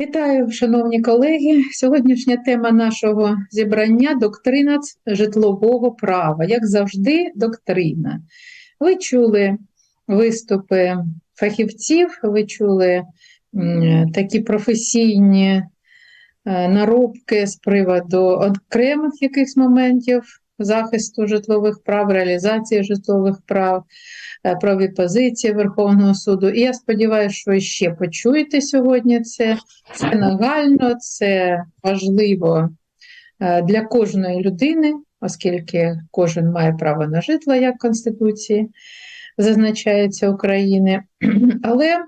Вітаю, шановні колеги. Сьогоднішня тема нашого зібрання доктрина житлового права. Як завжди, доктрина. Ви чули виступи фахівців, ви чули такі професійні е, наробки з приводу окремих якихось моментів захисту житлових прав, реалізації житлових прав. Е, праві позиції Верховного суду. І я сподіваюся, що ви ще почуєте сьогодні це. Це нагально, це важливо е, для кожної людини, оскільки кожен має право на житло, як Конституції зазначається України. Але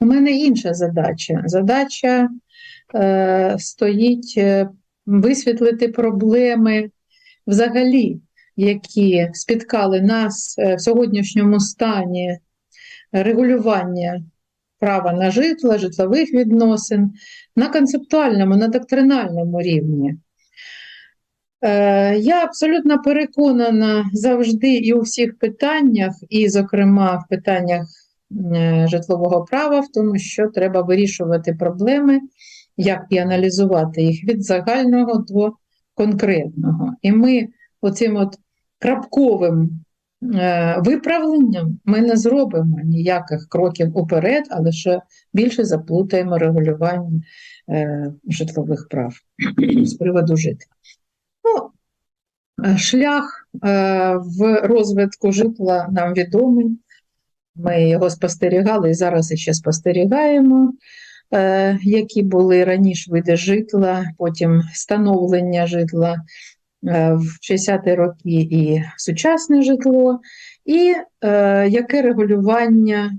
у мене інша задача. Задача е, стоїть е, висвітлити проблеми взагалі які спіткали нас е, в сьогоднішньому стані регулювання права на житло, житлових відносин на концептуальному, на доктринальному рівні. Е, я абсолютно переконана завжди і у всіх питаннях, і, зокрема, в питаннях е, житлового права, в тому, що треба вирішувати проблеми, як і аналізувати їх від загального до конкретного. І ми оцим от крапковим е, виправленням ми не зробимо ніяких кроків уперед, а лише більше заплутаємо регулювання е, житлових прав з приводу житла. Ну, е, Шлях в розвитку житла нам відомий. Ми його спостерігали і зараз ще спостерігаємо, які були раніше види житла, потім встановлення житла, Е, в 60-ті роки і сучасне житло, і е, яке регулювання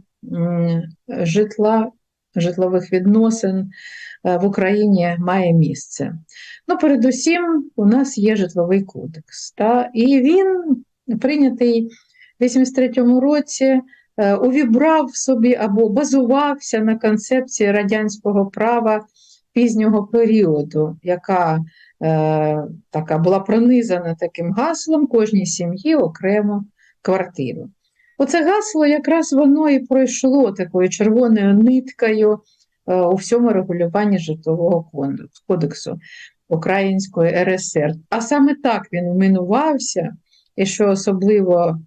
житла, житлових відносин е, в Україні має місце. Ну, Передусім, у нас є житловий кодекс, та, і він прийнятий в 83-му році. Увібрав собі або базувався на концепції радянського права пізнього періоду, яка Е, така була пронизана таким гаслом кожній сім'ї окремо квартиру. Оце гасло якраз воно і пройшло такою червоною ниткою е, у всьому регулюванні житлового кодексу Української РСР. А саме так він вминувався, і що особливо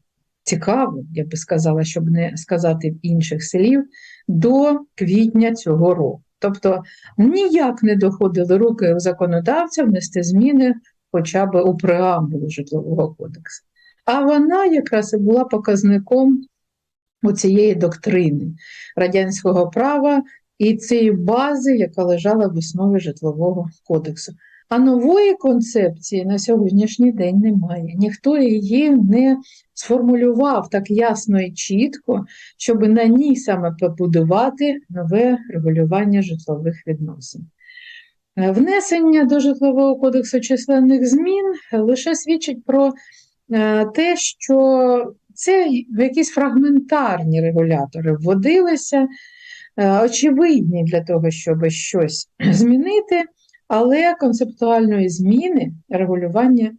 цікаво, я би сказала, щоб не сказати інших слів, до квітня цього року. Тобто ніяк не доходили руки законодавця внести зміни хоча б у преамбулу житлового кодексу. А вона якраз і була показником цієї доктрини радянського права і цієї бази, яка лежала в основі житлового кодексу. А нової концепції на сьогоднішній день немає. Ніхто її не сформулював так ясно і чітко, щоб на ній саме побудувати нове регулювання житлових відносин. Внесення до житлового кодексу численних змін лише свідчить про е, те, що це якісь фрагментарні регулятори вводилися, е, очевидні для того, щоб щось змінити але концептуальної зміни регулювання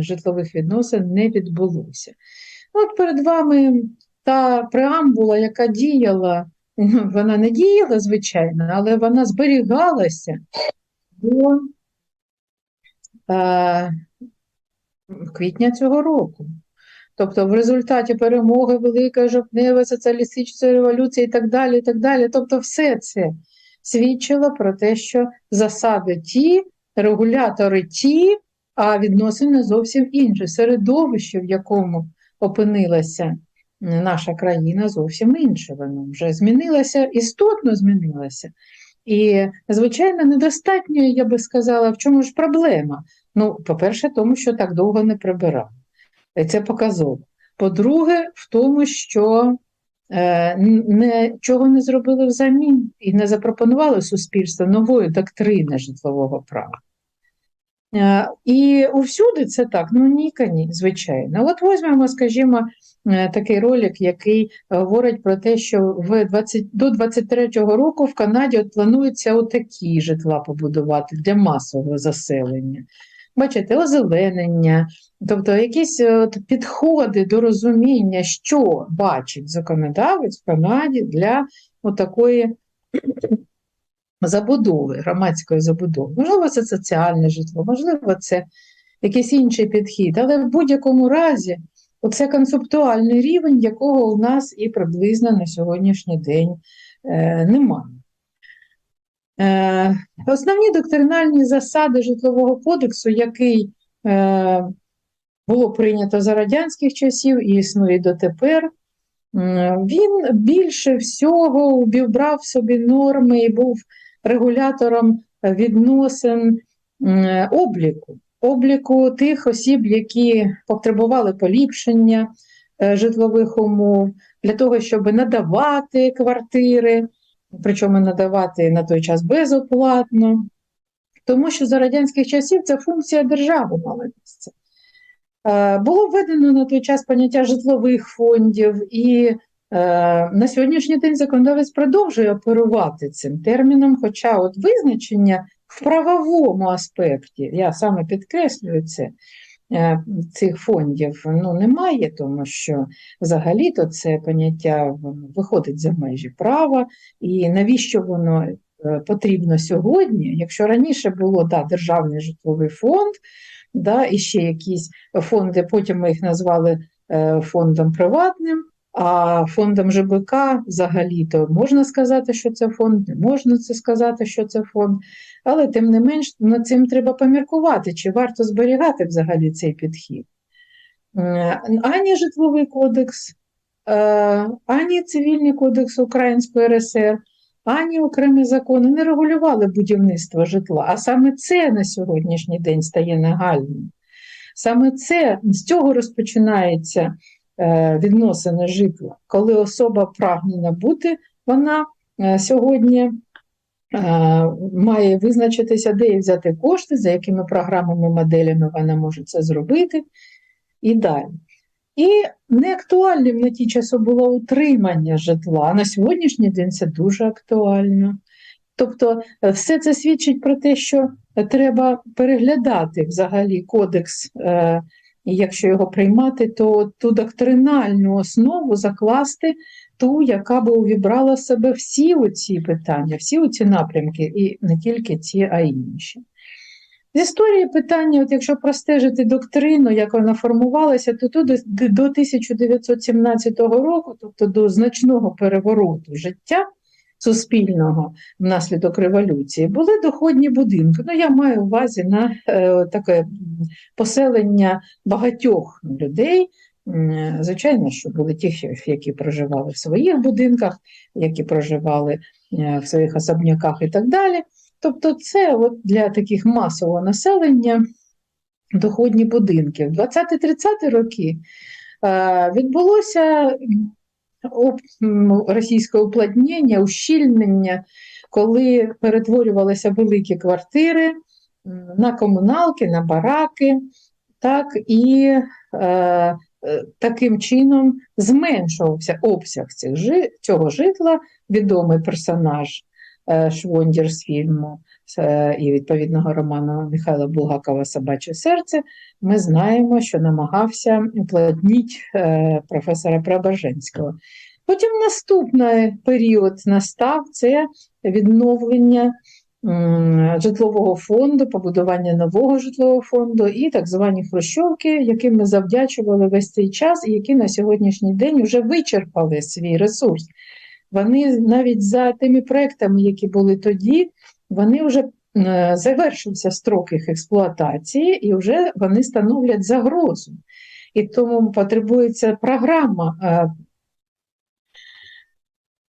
житлових відносин не відбулося. От перед вами та преамбула, яка діяла, вона не діяла, звичайно, але вона зберігалася до а, квітня цього року. Тобто, в результаті перемоги Великої жовтневої соціалістичної революції і так далі, і так далі. Тобто, все це свідчило про те, що засади ті, регулятори ті, а відносини зовсім інші. Середовище, в якому опинилася наша країна, зовсім інше. Воно вже змінилося, істотно змінилося. І, звичайно, недостатньо, я би сказала, в чому ж проблема? Ну, по-перше, тому що так довго не прибирав. Це показово. По-друге, в тому, що нічого не зробили взамін і не запропонували суспільству нової доктрини житлового права. Е, і усюди це так, ну ні, ні, звичайно. От візьмемо, скажімо, е, такий ролик, який говорить про те, що в 20, до 23-го року в Канаді от планується отакі житла побудувати для масового заселення. Бачите, озеленення, тобто якісь е, от підходи до розуміння, що бачить законодавець в Канаді для такої забудови, громадської забудови. Можливо, це соціальне житло, можливо, це якийсь інший підхід, але в будь-якому разі це концептуальний рівень, якого у нас і приблизно на сьогоднішній день е, немає. Е, основні доктринальні засади житлового кодексу, який е, було прийнято за радянських часів і існує дотепер, він більше всього убрав собі норми і був регулятором відносин обліку, обліку тих осіб, які потребували поліпшення е, житлових умов, для того, щоб надавати квартири, причому надавати на той час безоплатно. Тому що за радянських часів ця функція держави мала місце. Е, було введено на той час поняття житлових фондів, і е, на сьогоднішній день законодавець продовжує оперувати цим терміном, хоча от визначення в правовому аспекті, я саме підкреслюю це, цих фондів ну, немає, тому що взагалі-то це поняття виходить за межі права, і навіщо воно потрібно сьогодні, якщо раніше було да, державний житловий фонд да, і ще якісь фонди, потім ми їх назвали е, фондом приватним, а фондом ЖБК взагалі-то можна сказати, що це фонд, не можна це сказати, що це фонд, але тим не менш над цим треба поміркувати, чи варто зберігати взагалі цей підхід. Ані житловий кодекс, е, ані Цивільний кодекс Української РСР ані окремі закони не регулювали будівництво житла, а саме це на сьогоднішній день стає нагальним. Саме це з цього розпочинається відносини житла, коли особа прагне набути, вона е, сьогодні е, має визначитися, де їй взяти кошти, за якими програмами, моделями вона може це зробити і далі. І неактуальним на ті часи було утримання житла. На сьогоднішній день це дуже актуально. Тобто, е, все це свідчить про те, що треба переглядати взагалі кодекс, е, якщо його приймати, то ту доктринальну основу закласти, ту, яка би увібрала себе всі оці питання, всі оці напрямки, і не тільки ці, а й інші. З історії питання, от якщо простежити доктрину, як вона формувалася, то тут до 1917 року, тобто до значного перевороту життя суспільного внаслідок революції, були доходні будинки. Ну, я маю увазі на е, таке поселення багатьох людей. Звичайно, що були ті, які проживали в своїх будинках, які проживали е, в своїх особняках і так далі. Тобто, це от для таких масового населення доходні будинки. В 20-30 роки е, відбулося російське уплотнення, ущільнення, коли перетворювалися великі квартири на комуналки, на бараки, так, і е, таким чином зменшувався обсяг цих, цього житла, відомий персонаж. Е, Швондір з фільму і відповідного роману Михайла Булгакова Собаче серце, ми знаємо, що намагався уплотніть е, професора Преображенського. Потім наступний період настав це відновлення житлового фонду, побудування нового житлового фонду і так звані хрущовки, яким ми завдячували весь цей час, і які на сьогоднішній день вже вичерпали свій ресурс. Вони навіть за тими проектами, які були тоді, вони вже е, завершився строк їх експлуатації, і вже вони становлять загрозу. І тому потребується програма е,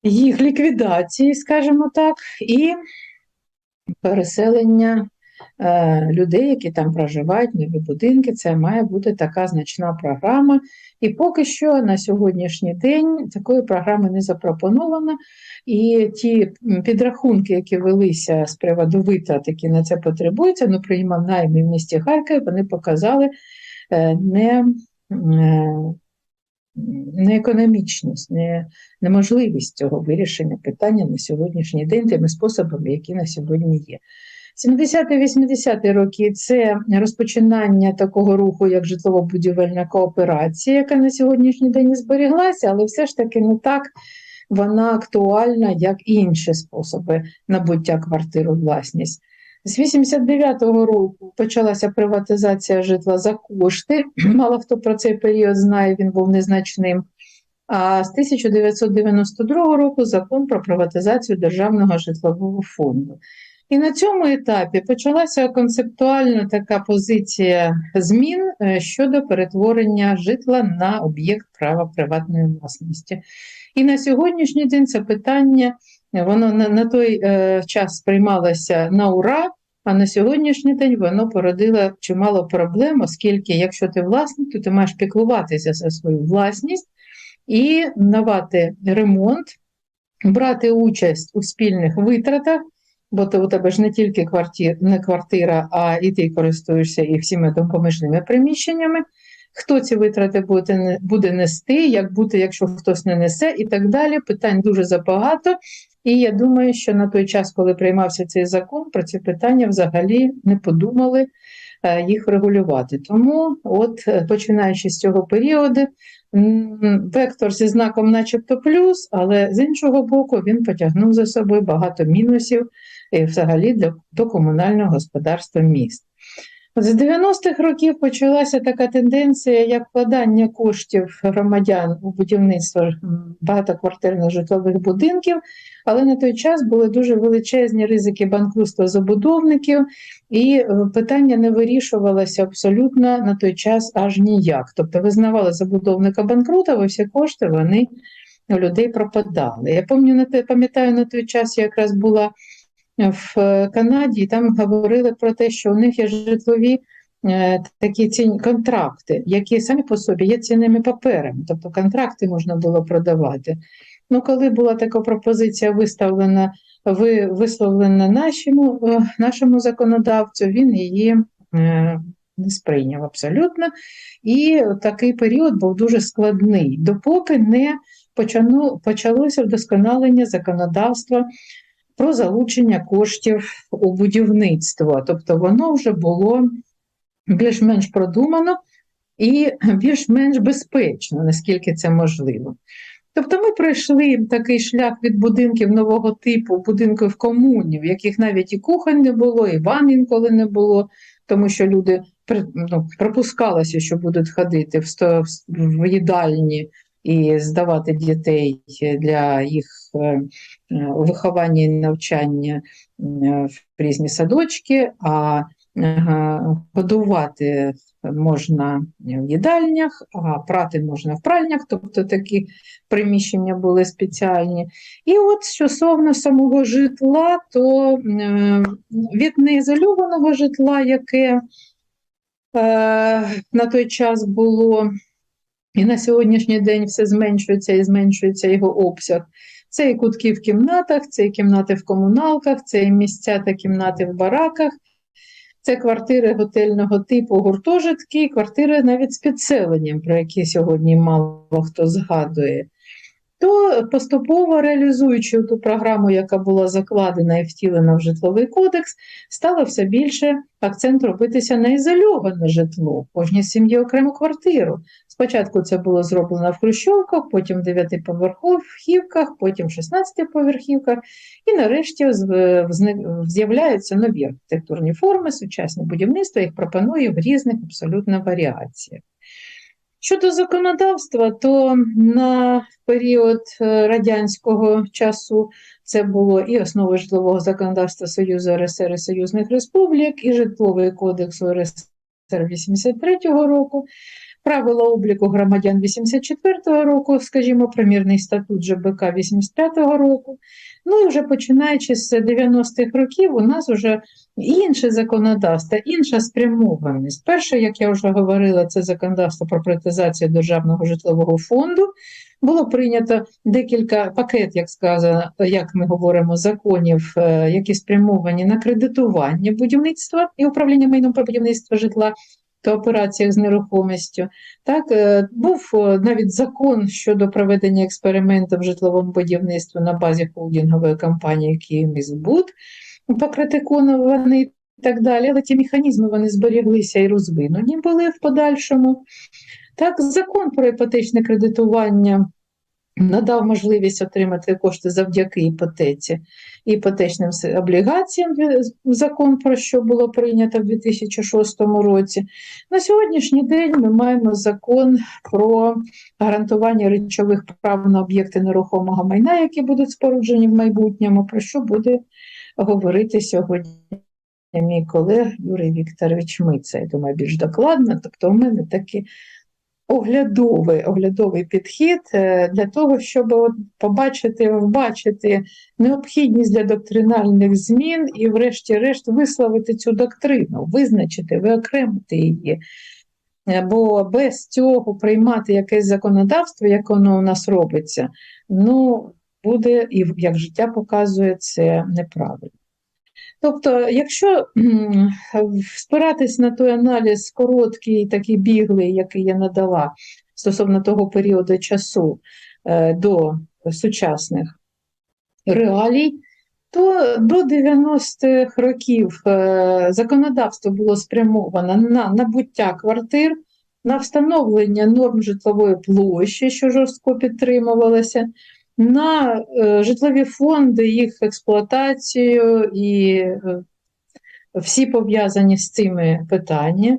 їх ліквідації, скажімо так, і переселення людей, які там проживають, нові будинки. Це має бути така значна програма. І поки що на сьогоднішній день такої програми не запропоновано. І ті підрахунки, які велися з приводу витрат, які на це потребуються, ну, приймав найми в місті Харкові, вони показали е, не е, Неекономічність, не, неможливість цього вирішення питання на сьогоднішній день тими способами, які на сьогодні є. 70-80-ті роки це розпочинання такого руху, як житлово-будівельна кооперація, яка на сьогоднішній день зберіглася, але все ж таки не так вона актуальна як і інші способи набуття квартиру власність. З 89-го року почалася приватизація житла за кошти. Мало хто про цей період знає, він був незначним. А з 1992 року закон про приватизацію Державного житлового фонду. І на цьому етапі почалася концептуальна така позиція змін е, щодо перетворення житла на об'єкт права приватної власності. І на сьогоднішній день це питання воно на, на той е, час сприймалося на ура, а на сьогоднішній день воно породило чимало проблем, оскільки, якщо ти власник, то ти маєш піклуватися за свою власність і давати ремонт, брати участь у спільних витратах. Бо то у тебе ж не тільки квартир, не квартира, а і ти користуєшся і всіми допоміжними приміщеннями. Хто ці витрати буде буде нести, як бути, якщо хтось не несе, і так далі. Питань дуже забагато. І я думаю, що на той час, коли приймався цей закон, про ці питання взагалі не подумали е, їх регулювати. Тому, от е, починаючи з цього періоду, вектор зі знаком, начебто, плюс, але з іншого боку, він потягнув за собою багато мінусів взагалі для, до комунального господарства міст. З 90-х років почалася така тенденція, як вкладання коштів громадян у будівництво багатоквартирних житлових будинків, але на той час були дуже величезні ризики банкрутства забудовників, і е, питання не вирішувалося абсолютно на той час аж ніяк. Тобто визнавали забудовника банкрута, а всі кошти вони у людей пропадали. Я пам'ятаю на той час, якраз була в е, Канаді, там говорили про те, що у них є житлові е, такі ціні контракти, які самі по собі є цінними паперами, тобто контракти можна було продавати. Ну, коли була така пропозиція виставлена, ви, висловлена нашому, е, нашому законодавцю, він її не сприйняв абсолютно. І такий період був дуже складний, допоки не почалося вдосконалення законодавства про залучення коштів у будівництво. Тобто воно вже було більш-менш продумано і більш-менш безпечно, наскільки це можливо. Тобто ми пройшли такий шлях від будинків нового типу, будинків комунів, яких навіть і кухонь не було, і ван інколи не було, тому що люди ну, припускалося, що будуть ходити в, в їдальні і здавати дітей для їх е, е, виховання і навчання в різні садочки, а годувати можна в їдальнях, а прати можна в пральнях, тобто такі приміщення були спеціальні. І от стосовно самого житла, то е, від неізольованого житла, яке на той час було і на сьогоднішній день все зменшується і зменшується його обсяг. Це і кутки в кімнатах, це і кімнати в комуналках, це і місця та кімнати в бараках, це квартири готельного типу, гуртожитки, квартири навіть з підселенням, про які сьогодні мало хто згадує то поступово реалізуючи ту програму, яка була закладена і втілена в житловий кодекс, стало все більше акцент робитися на ізольоване житло, кожній сім'ї окрему квартиру. Спочатку це було зроблено в Хрущовках, потім в дев'ятиповерхівках, потім в 16-поверхівках, і нарешті з'являються нові архітектурні форми, сучасне будівництво їх пропонує в різних абсолютно варіаціях. Щодо законодавства, то на період е, радянського часу це було і основи житлового законодавства Союзу РСР і Союзних Республік, і Житловий кодекс УРСР 83-го року, правила обліку громадян 84-го року, скажімо, примірний статут ЖБК 85-го року. Ну і вже починаючи з 90-х років, у нас вже інше законодавство, інша спрямованість. Перше, як я вже говорила, це законодавство про приватизацію Державного житлового фонду. Було прийнято декілька пакет, як сказано, як ми говоримо, законів, е, які спрямовані на кредитування будівництва і управління майном про будівництво житла та операціях з нерухомістю. Так, е, Був е, навіть закон щодо проведення експерименту в житловому будівництві на базі холдингової компанії «Київміськбуд», покритикований і так далі, але ті механізми вони зберіглися і розвинені були в подальшому. Так, Закон про іпотечне кредитування надав можливість отримати кошти завдяки іпотеці, іпотечним облігаціям, закон про що було прийнято в 2006 році. На сьогоднішній день ми маємо закон про гарантування речових прав на об'єкти нерухомого майна, які будуть споруджені в майбутньому, про що буде говорити сьогодні мій колег Юрій Вікторович Миця. Я думаю, більш докладно. Тобто, у мене такий оглядовий, оглядовий підхід е, для того, щоб от побачити, вбачити необхідність для доктринальних змін і, врешті-решт, висловити цю доктрину, визначити, виокремити її. Бо без цього приймати якесь законодавство, як воно у нас робиться, ну, буде, і як життя показує, це неправильно. Тобто, якщо спиратись на той аналіз короткий, такий біглий, який я надала стосовно того періоду часу е, до сучасних реалій, то до 90-х років е, законодавство було спрямовано на набуття квартир, на встановлення норм житлової площі, що жорстко підтримувалося, на е, житлові фонди, їх експлуатацію і е, всі пов'язані з цими питання.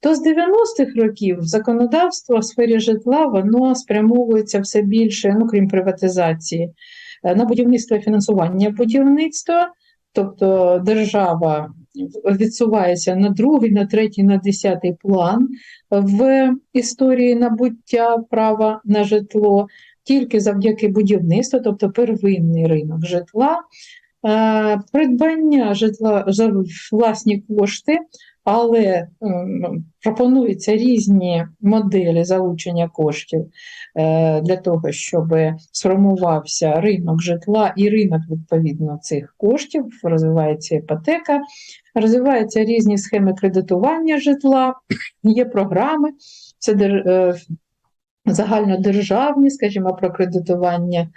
То з 90-х років законодавство в сфері житла воно спрямовується все більше, ну крім приватизації, е, на будівництво і фінансування будівництва, тобто держава відсувається на другий, на третій, на десятий план в історії набуття права на житло тільки завдяки будівництву, тобто первинний ринок житла, е, придбання житла за власні кошти, але пропонуються різні моделі залучення коштів е, для того, щоб сформувався ринок житла і ринок відповідно цих коштів, розвивається іпотека, розвиваються різні схеми кредитування житла, є програми, це е, загальнодержавні, скажімо, про кредитування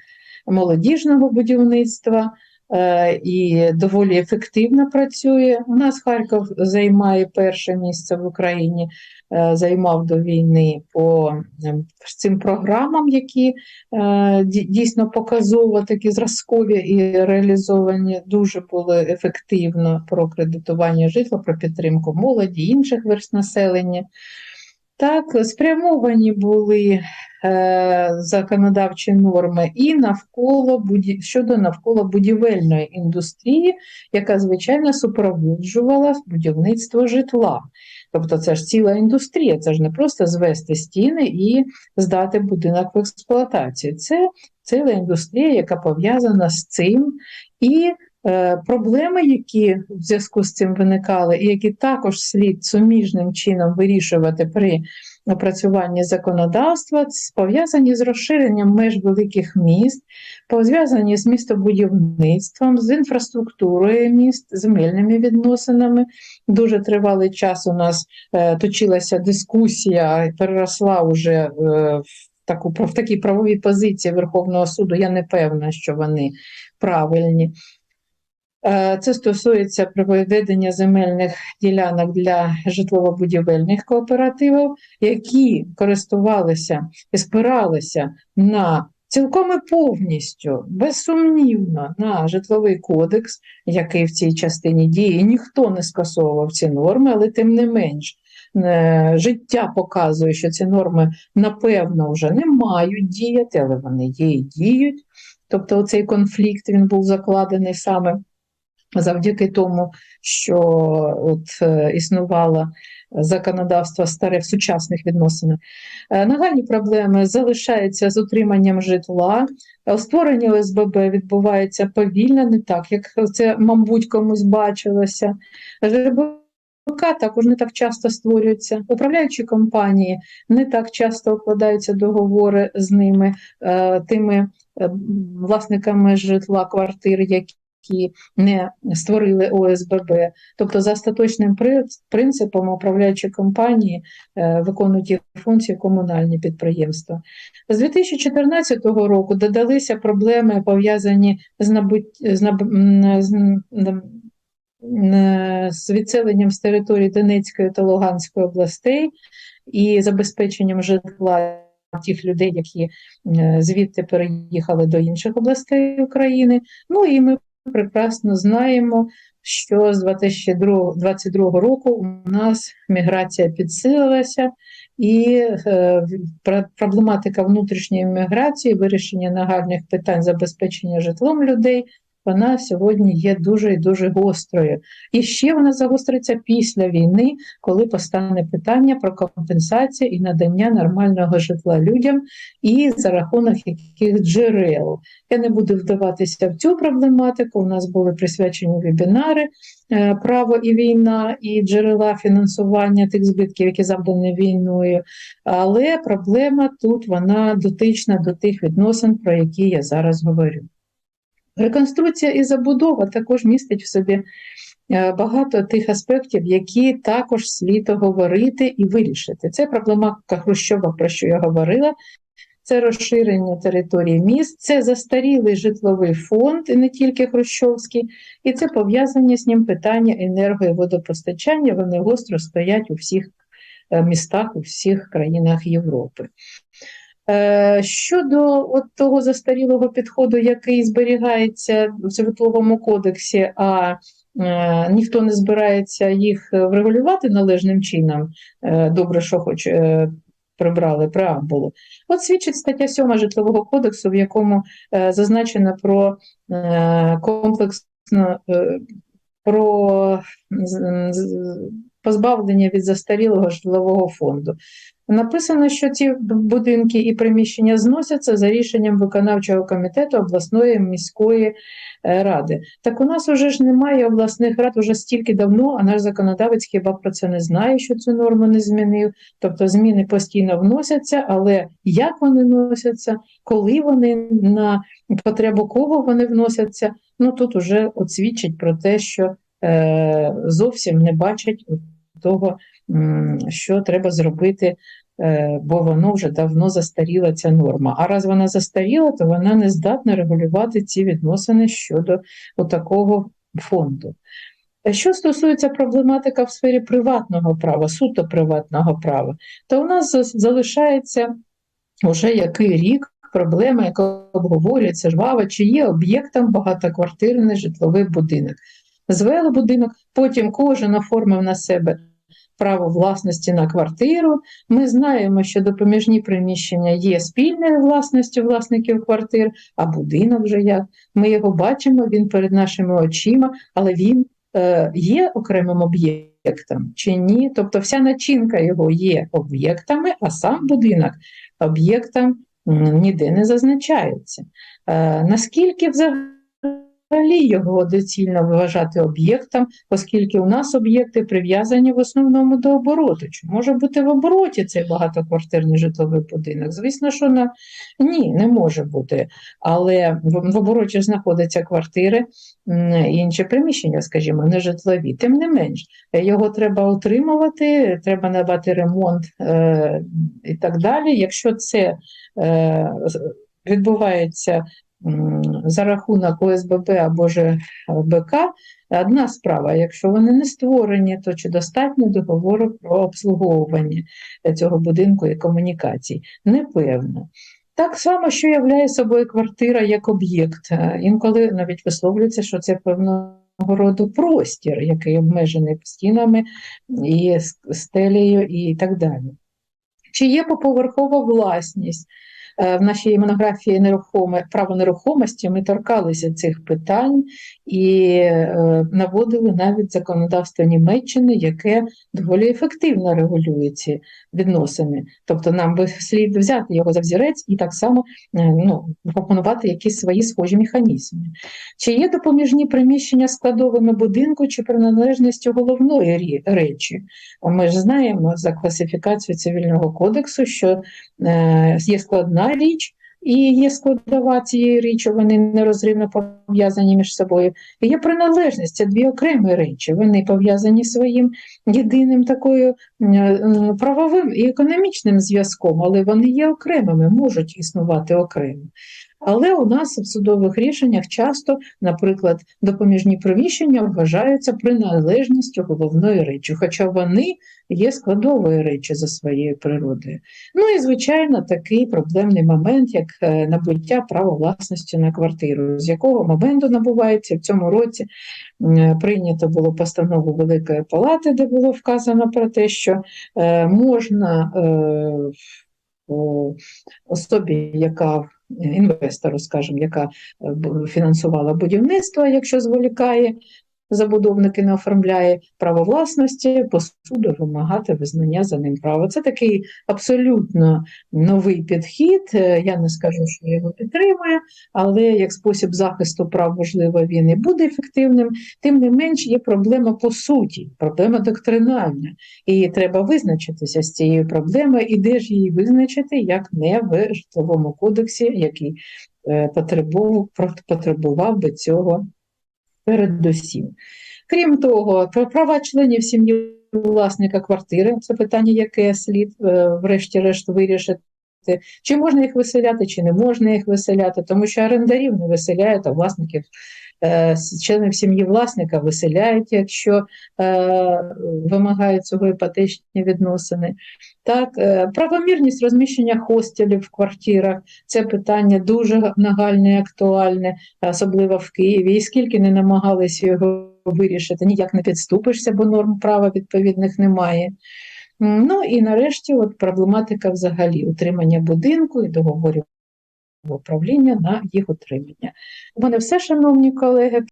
молодіжного будівництва е, і доволі ефективно працює. У нас Харків займає перше місце в Україні, е, займав до війни по ем, цим програмам, які е, дійсно показово такі зразкові і реалізовані дуже були ефективно про кредитування житла, про підтримку молоді, інших верст населення. Так, спрямовані були е, законодавчі норми і навколо щодо навколо будівельної індустрії, яка звичайно супроводжувала будівництво житла. Тобто це ж ціла індустрія, це ж не просто звести стіни і здати будинок в експлуатацію. Це ціла індустрія, яка пов'язана з цим, і проблеми, які в зв'язку з цим виникали, і які також слід суміжним чином вирішувати при опрацюванні законодавства, пов'язані з розширенням меж великих міст, пов'язані з містобудівництвом, з інфраструктурою міст, земельними відносинами. Дуже тривалий час у нас е, точилася дискусія, переросла вже е, в таку в такій правовій позиції Верховного суду. Я не певна, що вони правильні. Е, Це стосується проведення земельних ділянок для житлово-будівельних кооперативів, які користувалися і спиралися на цілком і повністю, безсумнівно, на житловий кодекс, який в цій частині діє. Ніхто не скасовував ці норми, але тим не менш. е, Життя показує, що ці норми напевно вже не мають діяти, але вони є і діють. Тобто цей конфлікт він був закладений саме завдяки тому, що от е, існувало законодавство старе в сучасних відносинах. Е, Нагальні проблеми залишаються з утриманням житла. Е, Створення ОСББ відбувається повільно, не так, як це, мабуть, комусь бачилося. ЖБК також не так часто створюються. Управляючі компанії не так часто укладаються договори з ними, тими власниками житла, квартир, які які не створили ОСББ. Тобто, за остаточним принципом управляючі компанії е, виконують їх функції комунальні підприємства. З 2014 року додалися проблеми, пов'язані з, набут... з, наб... з відселенням з території Донецької та Луганської областей і забезпеченням житла тих людей, які е, звідти переїхали до інших областей України. Ну і ми прекрасно знаємо, що з 2022 року у нас міграція підсилилася, і е, проблематика внутрішньої міграції, вирішення нагальних питань забезпечення житлом людей вона сьогодні є дуже і дуже гострою. І ще вона загостриться після війни, коли постане питання про компенсацію і надання нормального житла людям, і за рахунок яких джерел. Я не буду вдаватися в цю проблематику. У нас були присвячені вебінари. Е, право і війна, і джерела фінансування тих збитків, які завдані війною, але проблема тут вона дотична до тих відносин, про які я зараз говорю. Реконструкція і забудова також містить в собі е, багато тих аспектів, які також слід говорити і вирішити. Це проблематика Хрущова, про що я говорила. Це розширення території міст, це застарілий житловий фонд, і не тільки Хрущовський, і це пов'язані з ним питання енерго водопостачання. Вони гостро стоять у всіх е, містах, у всіх країнах Європи. Е, щодо от того застарілого підходу, який зберігається в житловому кодексі, а е, ніхто не збирається їх врегулювати належним чином, е, добре, що хоч прибрали преамбулу. От свідчить стаття 7 житлового кодексу, в якому зазначено про комплексно про позбавлення від застарілого житлового фонду. Написано, що ці будинки і приміщення зносяться за рішенням виконавчого комітету обласної міської е, ради. Так у нас вже ж немає обласних рад уже стільки давно, а наш законодавець хіба про це не знає, що цю норму не змінив. Тобто зміни постійно вносяться, але як вони вносяться, коли вони на потребу кого вони вносяться, ну тут уже свідчить про те, що е, зовсім не бачать того, що треба зробити, е, бо воно вже давно застаріла ця норма. А раз вона застаріла, то вона не здатна регулювати ці відносини щодо такого фонду. Що стосується проблематика в сфері приватного права, суто приватного права, то у нас залишається вже який рік проблема, яка обговорюється жвава, чи є об'єктом багатоквартирний житловий будинок. Звели будинок, потім кожен оформив на себе право власності на квартиру. Ми знаємо, що допоміжні приміщення є спільною власністю власників квартир, а будинок вже як. Ми його бачимо, він перед нашими очима, але він е, є окремим об'єктом чи ні. Тобто вся начинка його є об'єктами, а сам будинок об'єктом ніде не зазначається. Е, Наскільки взагалі взагалі його доцільно вважати об'єктом, оскільки у нас об'єкти прив'язані в основному до обороту. Чи може бути в обороті цей багатоквартирний житловий будинок? Звісно, що на ні, не може бути. Але в обороті знаходяться квартири і інші приміщення, скажімо, не житлові. Тим не менш, його треба утримувати, треба надавати ремонт е, і так далі. Якщо це е, відбувається за рахунок ОСББ або ж БК одна справа. Якщо вони не створені, то чи достатньо договору про обслуговування цього будинку і комунікацій? Непевно. Так само, що являє собою квартира як об'єкт. Інколи навіть висловлюється, що це певного роду простір, який обмежений стінами і стелею і так далі. Чи є поповерхова власність? Е, в нашій монографії нерухоме право нерухомості ми торкалися цих питань і е, наводили навіть законодавство Німеччини, яке доволі ефективно регулює ці відносини. Тобто нам би слід взяти його за взірець і так само е, ну, пропонувати якісь свої схожі механізми. Чи є допоміжні приміщення складовими будинку чи приналежністю головної речі? Ми ж знаємо за класифікацію цивільного кодексу, що є складна річ, і є складова цієї річі, вони нерозривно пов'язані між собою. І Є приналежність, це дві окремі речі. Вони пов'язані своїм єдиним такою правовим і економічним зв'язком, але вони є окремими, можуть існувати окремо. Але у нас в судових рішеннях часто, наприклад, допоміжні приміщення вважаються приналежністю головної речі, хоча вони є складовою речі за своєю природою. Ну і, звичайно, такий проблемний момент, як е, набуття права власності на квартиру, з якого моменту набувається в цьому році. Прийнято було постанову Великої Палати, де було вказано про те, що е, можна е, особі, яка інвестору, скажімо, яка е, фінансувала будівництво, якщо зволікає, забудовник і не оформляє право власності, по суду вимагати визнання за ним права. Це такий абсолютно новий підхід. Е, Я не скажу, що його підтримую, але як спосіб захисту прав, можливо, він і буде ефективним. Тим не менш, є проблема по суті, проблема доктринальна. І треба визначитися з цією проблемою, і де ж її визначити, як не в житловому кодексі, який е, потребував, потребував би цього передусім. Крім того, про права членів сім'ї власника квартири це питання, яке слід е, врешті-решт вирішити. Чи можна їх виселяти, чи не можна їх виселяти, тому що орендарів не виселяють, а власників, членів сім'ї власника виселяють, якщо е, вимагають цього іпотечні відносини. Так, е, правомірність розміщення хостелів в квартирах це питання дуже нагальне і актуальне, особливо в Києві. І скільки не намагалися його вирішити, ніяк не підступишся, бо норм права відповідних немає. Ну і нарешті, от проблематика взагалі утримання будинку і договорів управління на їх утримання. У мене все, шановні колеги.